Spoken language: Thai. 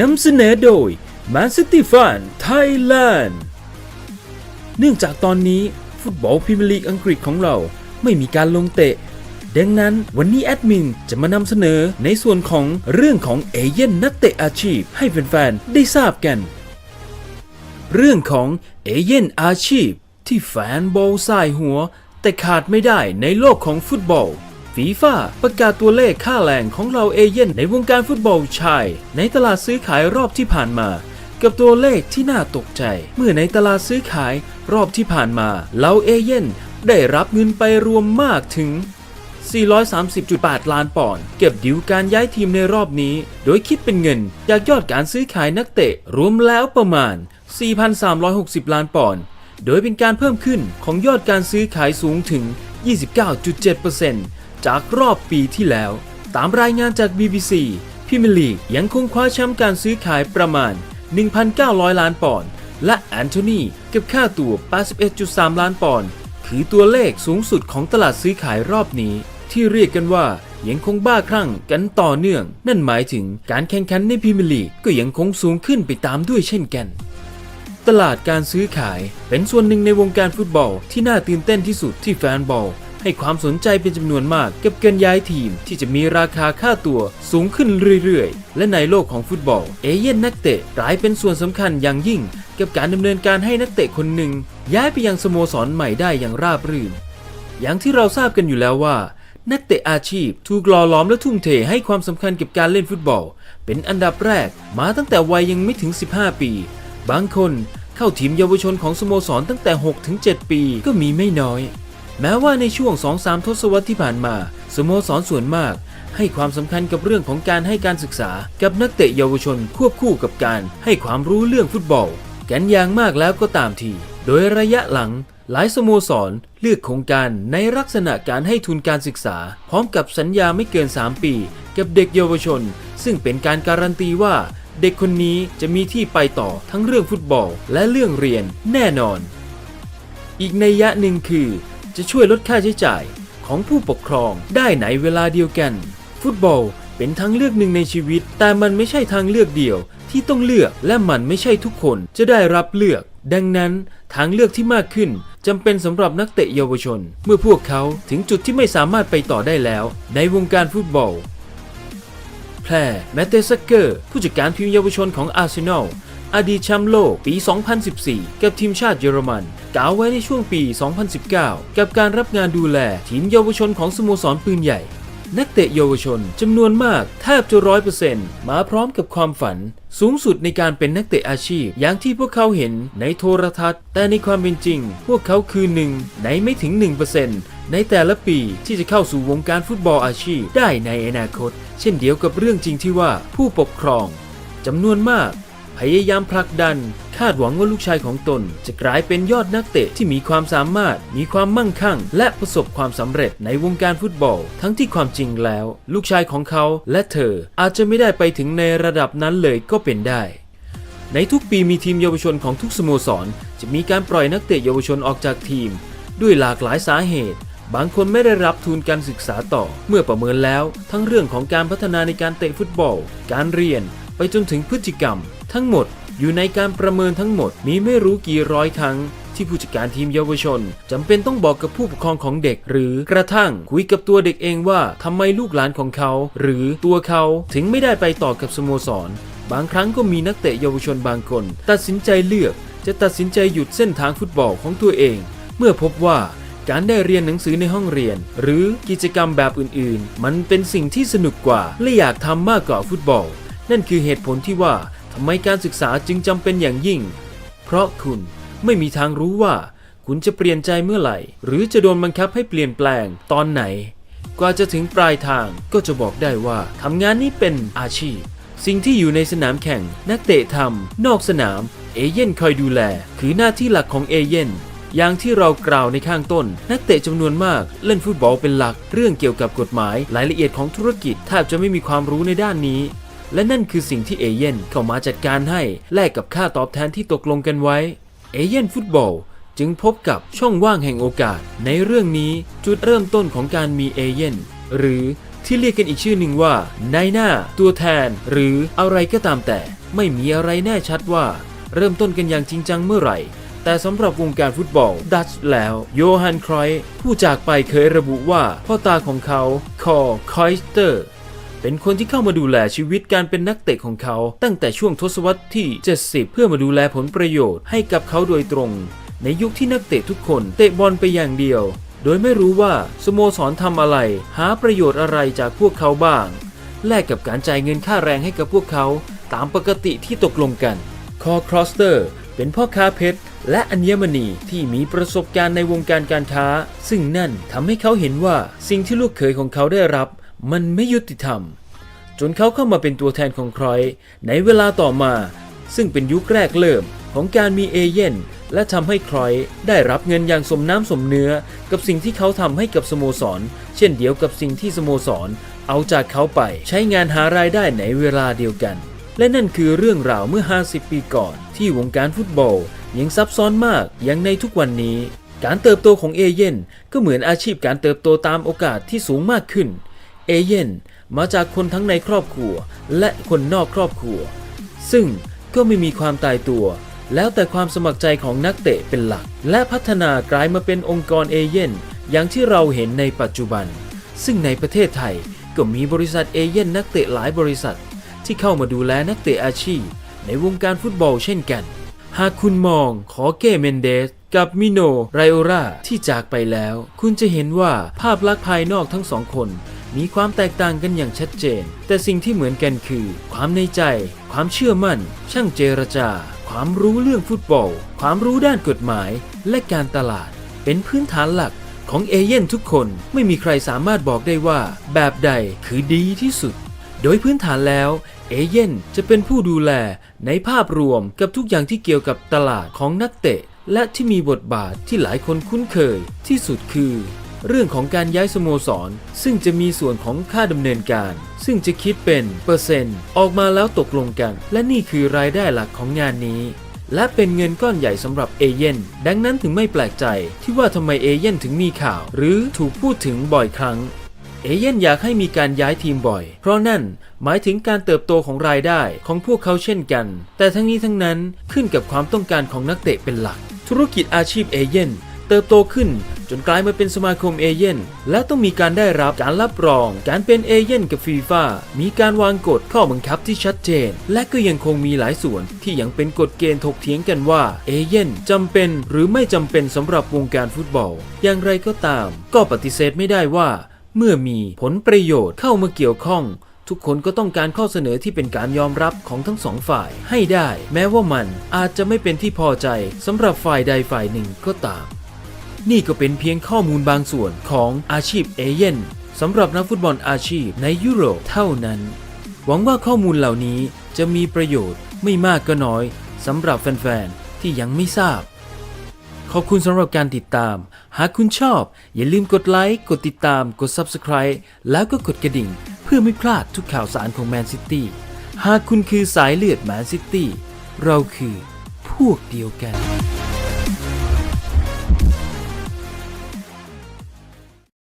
นำเสนอโดย Man City Fan Thailand เนื่องจากตอนนี้ฟุตบอลพรีเมียร์ลีกอังกฤษของเราไม่มีการลงเตะ ดังนั้นวันนี้แอดมินจะมานำเสนอในส่วนของเรื่องของเอเย่นนักเตะอาชีพให้แฟนๆ ได้ทราบกัน เรื่องของเอเย่นอาชีพที่แฟนบอลสายหัว แต่ขาดไม่ได้ในโลกของฟุตบอล ฟีฟ่าประกาศตัวเลขค่าแรงของเราเอเย่นในวงการฟุตบอลชาย ในตลาดซื้อขายรอบที่ผ่านมา กับตัวเลขที่น่าตกใจ เมื่อในตลาดซื้อขายรอบที่ผ่านมาเราเอเย่นได้รับเงินไปรวมมากถึง 430.8 ล้านปอนด์เก็บดิวการย้ายทีมในรอบนี้ โดยคิดเป็นเงินจากยอดการซื้อขายนักเตะรวมแล้วประมาณ 4,360 ล้านปอนด์โดยเป็นการเพิ่มขึ้นของยอดการซื้อขายสูงถึง 29.7% จากรอบปีที่แล้ว ตามรายงานจาก BBC พิมลีกยังคงคว้าแชมป์การซื้อขายประมาณ 1,900 ล้านปอนด์และแอนโทนีเก็บค่าตัว 81.3 ล้านปอนด์คือตัวเลขสูงสุดของตลาดซื้อขายรอบนี้ ที่เรียกกันว่ายังคงบ้าคลั่งกันต่อเนื่อง นั่นหมายถึงการแข่งขันในพรีเมียร์ลีกก็ยังคงสูงขึ้นไปตามด้วยเช่นกัน ตลาดการซื้อขายเป็นส่วนหนึ่งในวงการฟุตบอลที่น่าตื่นเต้นที่สุดที่แฟนบอล ให้ความสนใจเป็นจำนวนมากกับการย้ายทีมที่จะมีราคาค่าตัวสูงขึ้นเรื่อยๆ และในโลกของฟุตบอล เอเย่นนักเตะกลายเป็นส่วนสำคัญอย่างยิ่ง กับการดำเนินการให้นักเตะคนหนึ่ง ย้ายไปยังสโมสรใหม่ได้อย่างราบรื่น อย่างที่เราทราบกันอยู่แล้วว่านักเตะอาชีพถูกหล่อหลอมและทุ่มเทให้ความสำคัญกับการเล่นฟุตบอล เป็นอันดับแรกมาตั้งแต่วัยยังไม่ถึง 15 ปี บางคนเข้าทีมเยาวชนของสโมสรตั้งแต่ 6-7 ปีก็มีไม่น้อย แม้ว่าในช่วง 2-3 ทศวรรษที่ผ่านมา สโมสรส่วนมาก ให้ความสำคัญกับเรื่องของการให้การศึกษา กับนักเตะเยาวชนควบคู่กับการให้ความรู้เรื่องฟุตบอล กันอย่างมากแล้วก็ตามที โดยระยะหลังหลายสโมสรเลือกโครงการในลักษณะการให้ทุนการศึกษา พร้อมกับสัญญาไม่เกิน 3 ปี กับเด็กเยาวชน ซึ่งเป็นการการันตีว่า เด็กคนนี้จะมีที่ไปต่อทั้งเรื่องฟุตบอล และเรื่องเรียนแน่นอน อีกในยยะหนึ่งคือ จะช่วยลดค่าใช้จ่ายของผู้ปกครองได้ในเวลาเดียวกัน ฟุตบอลเป็นทางเลือกหนึ่งในชีวิต แต่มันไม่ใช่ทางเลือกเดียวที่ต้องเลือกและมันไม่ใช่ทุกคนจะได้รับเลือก ดังนั้นทางเลือกที่มากขึ้นจำเป็นสำหรับนักเตะเยาวชน เมื่อพวกเขาถึงจุดที่ไม่สามารถไปต่อได้แล้ว ในวงการฟุตบอลแพรแมตเตซักเกอร์ ผู้จัดการทีมเยาวชนของอาร์เซนอล อดีตแชมป์โลกปี 2014 กับทีมชาติเยอรมัน กล่าวไว้ในช่วงปี 2019 กับการรับงานดูแลทีมเยาวชนของสโมสรปืนใหญ่ นักเตะเยาวชนจำนวนมากแทบจะร้อยเปอร์เซ็นต์มาพร้อมกับความฝัน สูงสุดในการเป็นนักเตะอาชีพ อย่างที่พวกเขาเห็นในโทรทัศน์ แต่ในความเป็นจริง พวกเขาคือหนึ่งในไม่ถึง 1%ในแต่ละปีที่จะเข้าสู่วงการฟุตบอลอาชีพได้ในอนาคต เช่นเดียวกับเรื่องจริงที่ว่าผู้ปกครองจำนวนมาก พยายามผลักดัน คาดหวังว่าลูกชายของตน จะกลายเป็นยอดนักเตะที่มีความสามารถ มีความมั่งคั่ง และประสบความสำเร็จในวงการฟุตบอล ทั้งที่ความจริงแล้ว ลูกชายของเขาและเธออาจจะไม่ได้ไปถึงในระดับนั้นเลยก็เป็นได้ในทุกปีมีทีมเยาวชนของทุกสโมสร จะมีการปล่อยนักเตะเยาวชนออกจากทีม ด้วยหลากหลายสาเหตุ บางคนไม่ได้รับทุนการศึกษาต่อ เมื่อประเมินแล้ว ทั้งเรื่องของการพัฒนาในการเตะฟุตบอล การเรียน ไปจนถึงพฤติกรรม ทั้งหมดอยู่ในการประเมินทั้งหมดมีไม่รู้กี่ร้อยครั้งที่ผู้จัดการทีมเยาวชนจำเป็นต้องบอกกับผู้ปกครองของเด็ก หรือกระทั่งคุยกับตัวเด็กเองว่าทำไมลูกหลานของเขา หรือตัวเขาถึงไม่ได้ไปต่อกับสโมสร บางครั้งก็มีนักเตะเยาวชนบางคน ตัดสินใจเลือก จะตัดสินใจหยุดเส้นทางฟุตบอลของตัวเอง เมื่อพบว่าการได้เรียนหนังสือในห้องเรียน หรือกิจกรรมแบบอื่นๆ มันเป็นสิ่งที่สนุกกว่าและอยากทำมากกว่าฟุตบอล นั่นคือเหตุผลที่ว่าทำไมการศึกษาจึงจำเป็นอย่างยิ่ง เพราะคุณไม่มีทางรู้ว่า คุณจะเปลี่ยนใจเมื่อไหร่ หรือจะโดนบังคับให้เปลี่ยนแปลงตอนไหน กว่าจะถึงปลายทางก็จะบอกได้ว่าทำงานนี้เป็นอาชีพ สิ่งที่อยู่ในสนามแข่ง นักเตะทำนอกสนาม เอเย่นคอยดูแล คือหน้าที่หลักของเอเย่นอย่างที่เรากล่าวในข้างต้น นักเตะจำนวนมากเล่นฟุตบอลเป็นหลัก เรื่องเกี่ยวกับกฎหมายรายละเอียดของธุรกิจแทบจะไม่มีความรู้ในด้านนี้ และนั่นคือสิ่งที่เอเย่นเข้ามาจัดการให้แลกกับค่าตอบแทนที่ตกลงกันไว้ เอเย่นฟุตบอลจึงพบกับช่องว่างแห่งโอกาส ในเรื่องนี้จุดเริ่มต้นของการมีเอเย่นหรือที่เรียกกันอีกชื่อหนึ่งว่านายหน้า ตัวแทน หรืออะไรก็ตามแต่ ไม่มีอะไรแน่ชัดว่า เริ่มต้นกันอย่างจริงจังเมื่อไหร่ แต่สำหรับวงการฟุตบอลดัตช์แล้วโยฮันครอยผู้จากไปเคยระบุว่าพ่อตาของเขาคอคอยสเตอร์ เป็นคนที่เข้ามาดูแลชีวิตการเป็นนักเตะของเขา ตั้งแต่ช่วงทศวรรษที่ 70 เพื่อมาดูแลผลประโยชน์ให้กับเขาโดยตรง ในยุคที่นักเตะทุกคนเตะบอลไปอย่างเดียว โดยไม่รู้ว่าสโมสรทำอะไร หาประโยชน์อะไรจากพวกเขาบ้าง แลกกับการจ่ายเงินค่าแรงให้กับพวกเขา ตามปกติที่ตกลงกัน คอครอสเตอร์เป็นพ่อค้าเพชรและอัญมณีที่มีประสบการณ์ในวงการการค้า ซึ่งนั่นทำให้เขาเห็นว่าสิ่งที่ลูกเขยของเขาได้รับ มันไม่ยุติธรรม จนเขาเข้ามาเป็นตัวแทนของครอยต์ในเวลาต่อมา ซึ่งเป็นยุคแรกเริ่มของการมีเอเย่นและทำให้ครอยต์ได้รับเงินอย่างสมน้ำสมเนื้อ กับสิ่งที่เขาทำให้กับสโมสร เช่นเดียวกับสิ่งที่สโมสร เอาจากเขาไปใช้งานหารายได้ในเวลาเดียวกัน และนั่นคือเรื่องราวเมื่อ 50 ปีก่อน ที่วงการฟุตบอลยังซับซ้อนมากอย่างในทุกวันนี้ การเติบโตของเอเย่นก็เหมือนอาชีพการเติบโตตามโอกาสที่สูงมากขึ้น เอเย่นมาจากคนทั้งในครอบครัวและคนนอกครอบครัว ซึ่งก็ไม่มีความตายตัว แล้วแต่ความสมัครใจของนักเตะเป็นหลัก และพัฒนากลายมาเป็นองค์กรเอเย่นอย่างที่เราเห็นในปัจจุบัน ซึ่งในประเทศไทยก็มีบริษัทเอเย่นนักเตะหลายบริษัท ที่เข้ามาดูแลนักเตะอาชีพ ในวงการฟุตบอลเช่นกัน หากคุณมองขอเก้เมนเดสกับมิโนไรโอราที่จากไปแล้ว คุณจะเห็นว่าภาพลักษณ์ภายนอกทั้งสองคน มีความแตกต่างกันอย่างชัดเจน แต่สิ่งที่เหมือนกันคือ ความในใจ ความเชื่อมั่น ช่างเจรจา ความรู้เรื่องฟุตบอล ความรู้ด้านกฎหมาย และการตลาด เป็นพื้นฐานหลักของเอเย่นทุกคนไม่มีใครสามารถบอกได้ว่า แบบใดคือดีที่สุด โดยพื้นฐานแล้วเอเย่นจะเป็นผู้ดูแลในภาพรวมกับทุกอย่างที่เกี่ยวกับตลาดของนักเตะ และที่มีบทบาทที่หลายคนคุ้นเคยที่สุดคือ เรื่องของการย้ายสโมสร ซึ่งจะมีส่วนของค่าดำเนินการ ซึ่งจะคิดเป็นเปอร์เซ็นต์ออกมาแล้วตกลงกัน และนี่คือรายได้หลักของงานนี้ และเป็นเงินก้อนใหญ่สำหรับเอเย่นดังนั้นถึงไม่แปลกใจ ที่ว่าทำไมเอเย่นถึงมีข่าว หรือถูกพูดถึงบ่อยครั้งเอเย่นอยากให้มีการย้ายทีมบ่อย เพราะนั่นหมายถึงการเติบโตของรายได้ของพวกเขาเช่นกัน แต่ทั้งนี้ทั้งนั้นขึ้นกับความต้องการของนักเตะเป็นหลัก ธุรกิจอาชีพเอเย่นเติบโตขึ้น จนกลายมาเป็นสมาคมเอเย่นและต้องมีการได้รับการรับรอง การเป็นเอเย่นกับฟีฟ่ามีการวางกฎข้อบังคับที่ชัดเจน และก็ยังคงมีหลายส่วนที่ยังเป็นกฎเกณฑ์ถกเถียงกันว่าเอเย่นจำเป็นหรือไม่จำเป็นสำหรับวงการฟุตบอล อย่างไรก็ตาม ก็ปฏิเสธไม่ได้ว่า เมื่อมีผลประโยชน์เข้ามาเกี่ยวข้องทุกคนก็ต้องการข้อเสนอที่เป็นการยอมรับของทั้งสองฝ่ายให้ได้ แม้ว่ามันอาจจะไม่เป็นที่พอใจสำหรับฝ่ายใดฝ่ายหนึ่งก็ตาม นี่ก็เป็นเพียงข้อมูลบางส่วนของอาชีพเอเย่นสำหรับนักฟุตบอลอาชีพในยุโรปเท่านั้น หวังว่าข้อมูลเหล่านี้จะมีประโยชน์ไม่มากก็น้อยสำหรับแฟนๆ ที่ยังไม่ทราบ ขอบคุณสำหรับการติดตาม หากคุณชอบ อย่าลืมกดไลค์ กดติดตาม กด Subscribe แล้วก็กดกระดิ่ง เพื่อไม่พลาดทุกข่าวสารของแมนซิตี้ หากคุณคือสายเลือดแมนซิตี้ เราคือพวกเดียวกัน